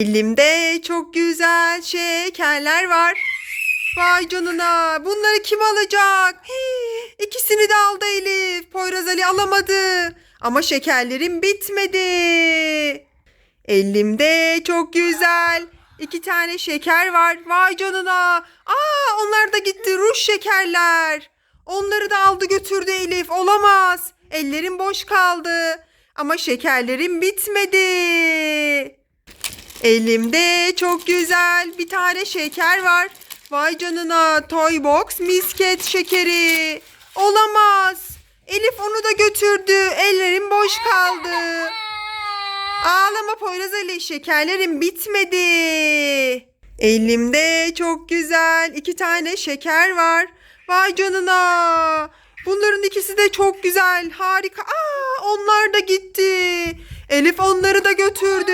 Elimde çok güzel şekerler var. Vay canına bunları kim alacak? Hii, ikisini de aldı Elif. Poyraz Ali alamadı. Ama şekerlerim bitmedi. Elimde çok güzel iki tane şeker var. Vay canına. Aa onlar da gitti ruj şekerler. Onları da aldı götürdü Elif. Olamaz. Ellerim boş kaldı. Ama şekerlerim bitmedi. Elimde çok güzel bir tane şeker var. Vay canına Toy Box misket şekeri. Olamaz. Elif onu da götürdü. Ellerim boş kaldı. Ağlama Poyraz Ali şekerlerim bitmedi. Elimde çok güzel iki tane şeker var. Vay canına. Bunların ikisi de çok güzel. Harika. Aa, onlar da gitti. Elif onları da götürdü.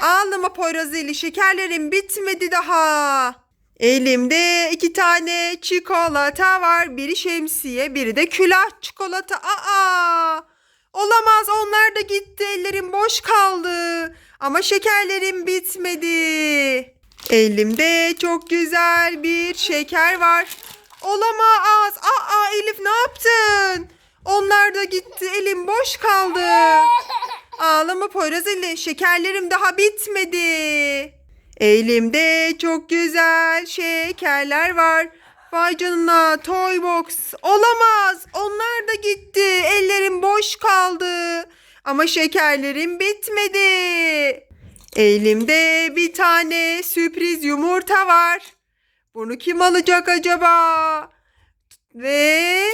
Ağlama Poyraz Ali şekerlerim bitmedi daha. Elimde iki tane çikolata var. Biri şemsiye, biri de külah çikolata. Aa! Olamaz onlar da gitti. Ellerim boş kaldı. Ama şekerlerim bitmedi. Elimde çok güzel bir şeker var. Olamaz. Aa Elif ne yaptın? Onlar da gitti. Elim boş kaldı. Ağlama Poyraz Ali. Şekerlerim daha bitmedi. Elimde çok güzel şekerler var. Vay canına Toy Box. Olamaz. Onlar da gitti. Ellerim boş kaldı. Ama şekerlerim bitmedi. Elimde bir tane sürpriz yumurta var. Bunu kim alacak acaba? Ve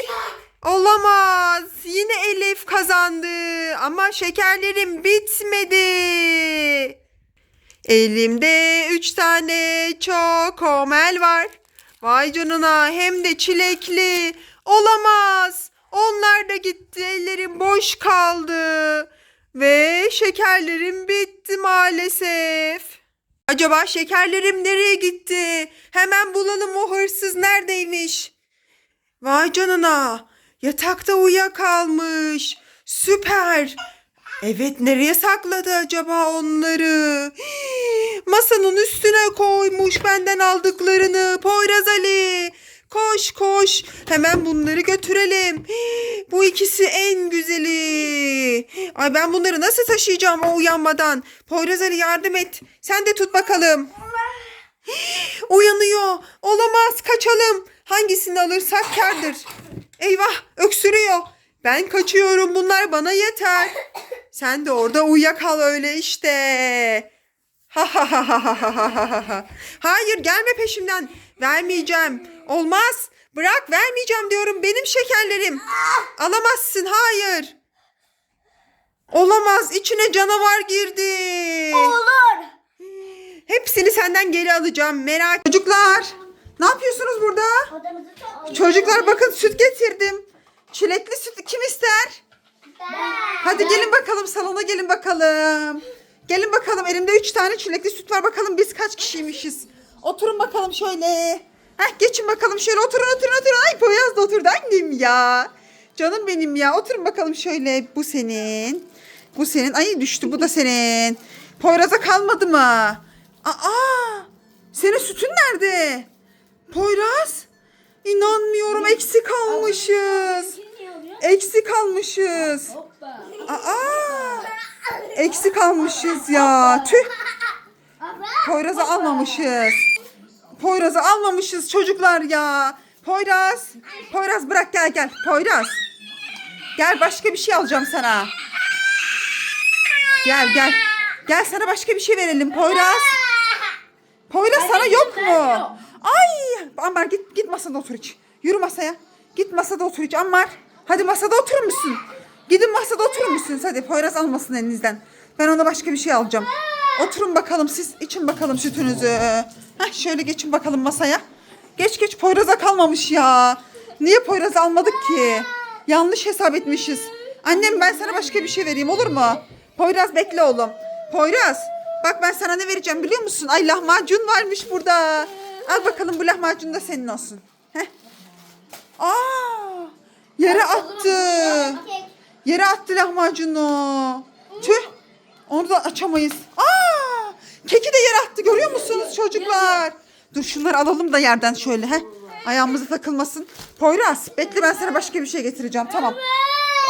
olamaz. Yine Elif kazandı. Ama şekerlerim bitmedi. Elimde üç tane çokomel var. Vay canına hem de çilekli. Olamaz. Onlar da gitti. Ellerim boş kaldı. Ve şekerlerim bitti maalesef. Acaba şekerlerim nereye gitti? Hemen bulalım o hırsız neredeymiş? Vay canına. Yatakta uyuyakalmış. Süper. Evet nereye sakladı acaba onları? Masanın üstüne koymuş benden aldıklarını. Poyraz Ali. Koş koş. Hemen bunları götürelim. Bu ikisi en güzeli. Ay ben bunları nasıl taşıyacağım o uyanmadan? Poyraz Ali yardım et. Sen de tut bakalım. Uyanıyor. Olamaz kaçalım. Hangisini alırsak kârdır. Eyvah öksürüyor. Ben kaçıyorum bunlar bana yeter. Sen de orada uyuyakal öyle işte. Ha ha ha ha ha ha ha ha. Hayır gelme peşimden. Vermeyeceğim. Olmaz. Bırak vermeyeceğim diyorum. Benim şekerlerim. Alamazsın. Hayır. Olamaz. İçine canavar girdi. Olur. Hepsini senden geri alacağım. Merak. Çocuklar. Ne yapıyorsunuz burada? Çocuklar bakın süt getirdim. Çilekli süt kim ister? Hadi gelin bakalım salona gelin bakalım. Gelin bakalım elimde üç tane çilekli süt var bakalım biz kaç kişiymişiz. Oturun bakalım şöyle. Heh, geçin bakalım şöyle oturun oturun oturun. Ay Poyraz da oturdu annem ya. Canım benim ya oturun bakalım şöyle. Bu senin. Bu senin. Ay düştü bu da senin. Poyraz'a kalmadı mı? Aa senin sütün nerede? Poyraz? İnanmıyorum eksik almışız. Eksik almışız. Hoppa. Aa! Eksik almışız ya. Tüh. Poyraz'ı almamışız. Poyraz'ı almamışız çocuklar ya. Poyraz. Poyraz bırak gel gel. Poyraz. Gel başka bir şey alacağım sana. Gel gel. Gel sana başka bir şey verelim Poyraz. Poyraz sana yok mu? Ay Ammar git git masada otur hiç. Yürü masaya. Git masada otur hiç Ammar. Hadi masada oturur musun? Gidin masada oturur musunuz? Hadi Poyraz almasın elinizden. Ben ona başka bir şey alacağım. Oturun bakalım siz için bakalım sütünüzü. Heh, şöyle geçin bakalım masaya. Geç geç Poyraz'a kalmamış ya. Niye Poyraz almadık ki? Yanlış hesap etmişiz. Annem ben sana başka bir şey vereyim olur mu? Poyraz bekle oğlum. Poyraz bak ben sana ne vereceğim biliyor musun? Ay lahmacun varmış burada. Al bakalım bu lahmacun da senin olsun. Heh. Aa, yere attı. Yere attı lahmacunu. Tüh. Onu da açamayız. Aa! attı görüyor musunuz çocuklar? Dur şunları alalım da yerden şöyle. Heh. Ayağımıza takılmasın. Poyraz bekle ben sana başka bir şey getireceğim tamam.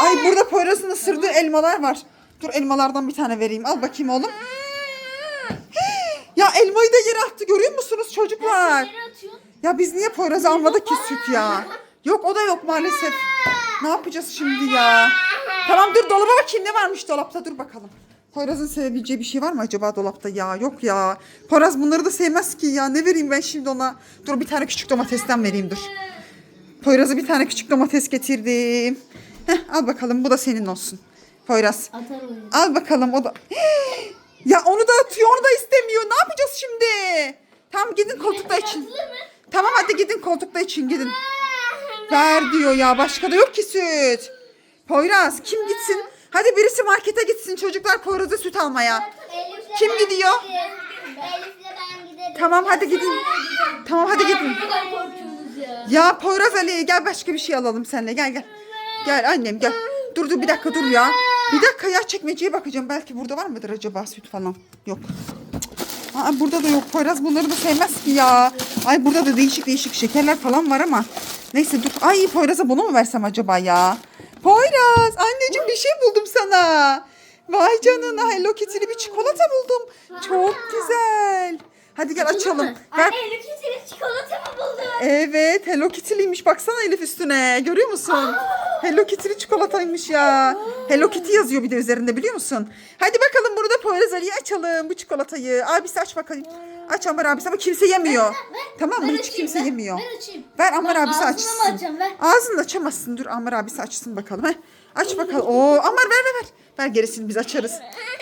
Ay burada Poyraz'ın ısırdığı elmalar var. Dur elmalardan bir tane vereyim. Al bakayım oğlum. Ya elmayı da yere attı görüyor musunuz? Ya biz niye Poyraz'ı almadık ki süt ya? Yok o da yok maalesef. Ne yapacağız şimdi ya? Tamam dur dolaba bakayım ne varmış dolapta dur bakalım. Poyraz'ın sevebileceği bir şey var mı acaba dolapta ya? Yok ya. Poyraz bunları da sevmez ki ya. Ne vereyim ben şimdi ona? Dur bir tane küçük domatesten vereyim dur. Poyraz'a bir tane küçük domates getirdim. Heh, al bakalım bu da senin olsun. Poyraz. Atar onu. Al bakalım o da. ya onu da atıyor onu da istemiyor. Ne yapacağız şimdi? Tamam gidin koltukta için. Tamam hadi gidin koltukta için gidin. Ver diyor ya başka da yok ki süt. Poyraz kim gitsin? Hadi birisi markete gitsin çocuklar Poyraz'a süt almaya. Elif'le Kim gidiyor? giderim. Elif'le ben giderim. Tamam hadi gidin. Tamam hadi gidin. Ya Poyraz Ali gel başka bir şey alalım seninle gel gel. Gel annem gel. Dur dur bir dakika dur ya. Bir dakika ya çekmeceye bakacağım. Belki burada var mıdır acaba süt falan? Yok. Aa, burada da yok. Poyraz bunları da sevmez ki ya. Ay burada da değişik değişik şekerler falan var ama. Neyse dur. Ay Poyraz'a bunu mu versem acaba ya? Poyraz anneciğim bir şey buldum sana. Vay canına Hello Kitty'li bir çikolata buldum. Çok güzel. Hadi gel açalım. Ver. Anne Elif senin çikolata mı buldun? Evet Hello Kitty'liymiş baksana Elif üstüne görüyor musun? Hello Kitty'li çikolataymış ya. Hello Kitty yazıyor bir de üzerinde biliyor musun? Hadi bakalım burada Poyraz Ali'yi açalım bu çikolatayı. Abisi aç bakalım. Aç Amar abisi ama kimse yemiyor. Tamam mı? Hiç kimse yemiyor. Ben açayım. Ver Amar abisi açsın. mı açacağım ver? Ağzını da açamazsın. Dur Amar abisi açsın bakalım. Heh. Aç bakalım. Oo Amar ver ver ver. Ver gerisini biz açarız.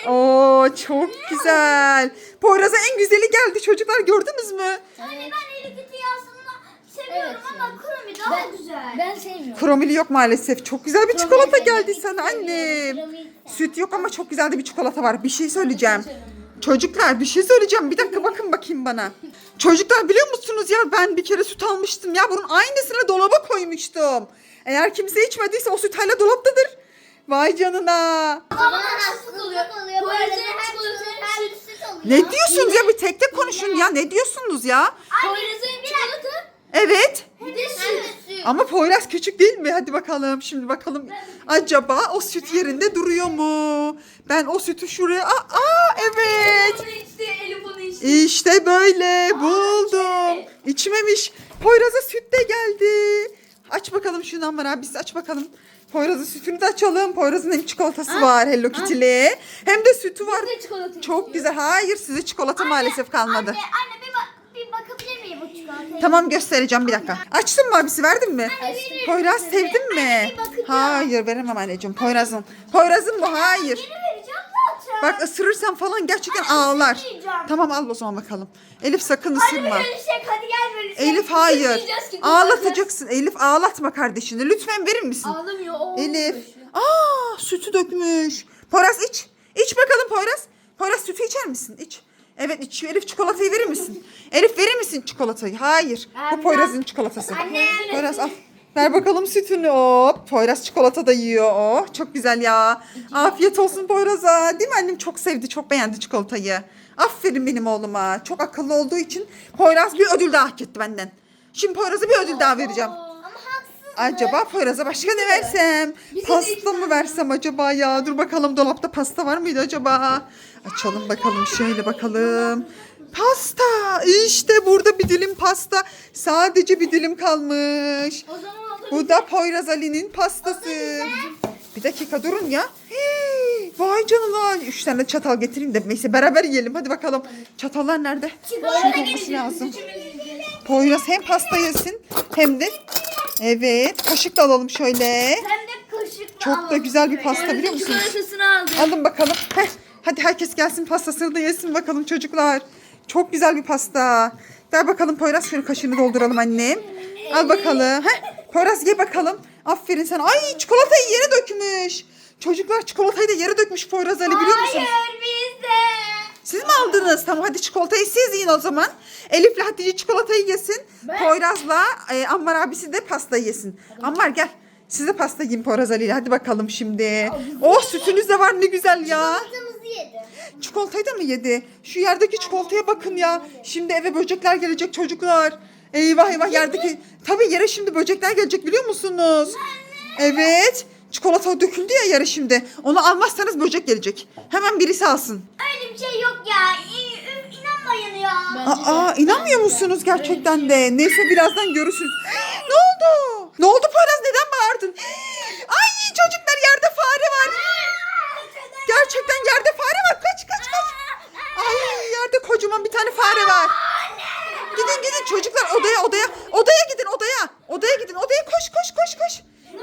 Oo çok güzel. Poyraz'a en güzeli geldi çocuklar gördünüz mü? Anne ben Elif Kitty'yi aslında seviyorum ama Kurumi daha güzel. Ben sevmiyorum. Kromili yok maalesef. Çok güzel bir çikolata geldi sana annem. Kromi- Süt yok ama çok güzel de bir çikolata var. Bir şey söyleyeceğim. Çocuklar bir şey söyleyeceğim. Bir dakika bakın bakayım bana. Çocuklar biliyor musunuz ya ben bir kere süt almıştım ya. Bunun aynısını dolaba koymuştum. Eğer kimse içmediyse o süt hala dolaptadır. Vay canına. Nasıl oluyor? Süt. Ne diyorsunuz ya bir tek tek konuşun ya. Ne diyorsunuz ya? Poyraz'ın çikolata Evet. bir de süt. Ama Poyraz küçük değil mi? Hadi bakalım şimdi bakalım. Acaba o süt yerinde duruyor mu? Ben o sütü şuraya... Aa, aa, evet. Bunu içti, Elif onu içti. İşte böyle buldum. İçmemiş. Poyraz'a süt de geldi. Aç bakalım şunu Ammar abisi aç bakalım. Poyraz'ın sütünü de açalım. Poyraz'ın hem çikolatası var Hello Kitty'li. Hem de sütü var. de çikolata Çok güzel. Hayır size çikolata maalesef kalmadı. Anne, anne bir, bak, bakabilir miyim bu çikolataya? Tamam göstereceğim bir dakika. Açtın mı abisi verdin mi? Açtım. Poyraz sevdin mi? bakacağım. Hayır veremem anneciğim. Poyraz'ın. Poyraz'ın bu hayır. Yeni vereceğim zaten. Bak ısırırsan falan gerçekten ağlar. ısırmayacağım. Tamam al o zaman bakalım. Elif sakın ısırma. Hadi bölüşecek hadi gel bölüşecek. Elif hayır. Ki, Ağlatacaksın. Elif ağlatma kardeşini. Lütfen verir misin? Ağlamıyor o. Elif. Aa sütü dökmüş. Poyraz iç. İç bakalım Poyraz. Poyraz sütü içer misin? İç. Evet. Elif çikolatayı verir misin? Elif verir misin çikolatayı? Hayır. Bu. Poyraz'ın çikolatası. Anne. Poyraz al. Ver bakalım sütünü. Hop. Poyraz çikolata da yiyor. Oh, çok güzel ya. Afiyet olsun Poyraz'a. Değil mi annem? Çok sevdi. Çok beğendi çikolatayı. Aferin benim oğluma. Çok akıllı olduğu için Poyraz bir ödül daha hak etti benden. Şimdi Poyraz'a bir ödül daha vereceğim. Acaba Poyraz'a başka ne versem? Pasta mı versem acaba ya? Dur bakalım dolapta pasta var mıydı acaba? Açalım bakalım şöyle bakalım. Pasta. İşte burada bir dilim pasta. Sadece bir dilim kalmış. O zaman olur. Bu da Poyraz Ali'nin pastası. Bir dakika durun ya. Hii, vay canına. Üç tane çatal getireyim de neyse beraber yiyelim. Hadi bakalım. Çatallar nerede? Şurada olması lazım. Poyraz hem pasta yesin hem de evet kaşık da alalım şöyle. Hem de kaşıkla Çok da güzel bir pasta biliyor musunuz? Çikolatasını aldım. Alın bakalım. Heh, hadi herkes gelsin pastasını da yesin bakalım çocuklar. Çok güzel bir pasta. Ver bakalım Poyraz şöyle kaşığını dolduralım annem. Al bakalım. Heh, Poyraz ye bakalım. Aferin sana. Ay çikolatayı yere dökmüş. Çocuklar çikolatayı da yere dökmüş Poyraz Ali biliyor musunuz? Hayır bizde. Siz mi aldınız? Tamam hadi çikolatayı siz yiyin o zaman. Elif'le Hatice çikolatayı yesin. Poyraz'la e, Ammar abisi de pastayı yesin. Ammar gel. Siz de pasta yiyin Poyraz Ali ile. Hadi bakalım şimdi. Oh sütünüz de var ne güzel ya. Çikolatayı da mı yedi? Şu yerdeki çikolataya bakın ya. Şimdi eve böcekler gelecek çocuklar. Eyvah eyvah yerdeki. Tabii yere şimdi böcekler gelecek biliyor musunuz? Evet. Çikolata döküldü ya yere şimdi. Onu almazsanız böcek gelecek. Hemen birisi alsın. Bir şey yok ya. İnanmayın ya. Aa, inanmıyor musunuz gerçekten de? Neyse birazdan görürsünüz. ne oldu? Ne oldu Poyraz neden bağırdın? Ay çocuklar yerde fare var. Gerçekten yerde fare var. Kaç kaç kaç. Ay yerde kocaman bir tane fare var. Gidin gidin çocuklar odaya odaya. Odaya gidin odaya. Odaya gidin odaya koş koş koş koş.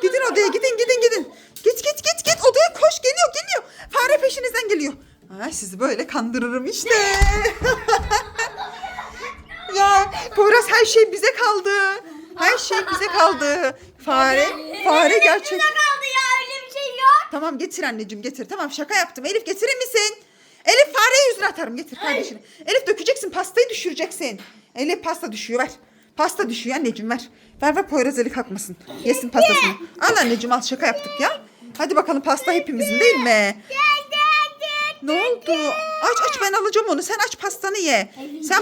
Gidin odaya gidin gidin gidin. Git git git git odaya koş geliyor geliyor. Fare peşinizden geliyor. Ay sizi böyle kandırırım işte. ya Poyraz her şey bize kaldı. Her şey bize kaldı. Fare, fare gerçek. Kaldı ya öyle bir şey yok. Tamam getir anneciğim getir. Tamam şaka yaptım. Elif getirir misin? Elif fareyi yüzüne atarım. Getir kardeşini. Elif dökeceksin pastayı düşüreceksin. Elif pasta düşüyor ver. Pasta düşüyor anneciğim ver. Ver ver Poyraz eli kalkmasın. Yesin pastasını. Al anneciğim al şaka yaptık ya. Hadi bakalım pasta hepimizin değil mi? Ne oldu? Aç aç ben alacağım onu. Sen aç pastanı ye. Sen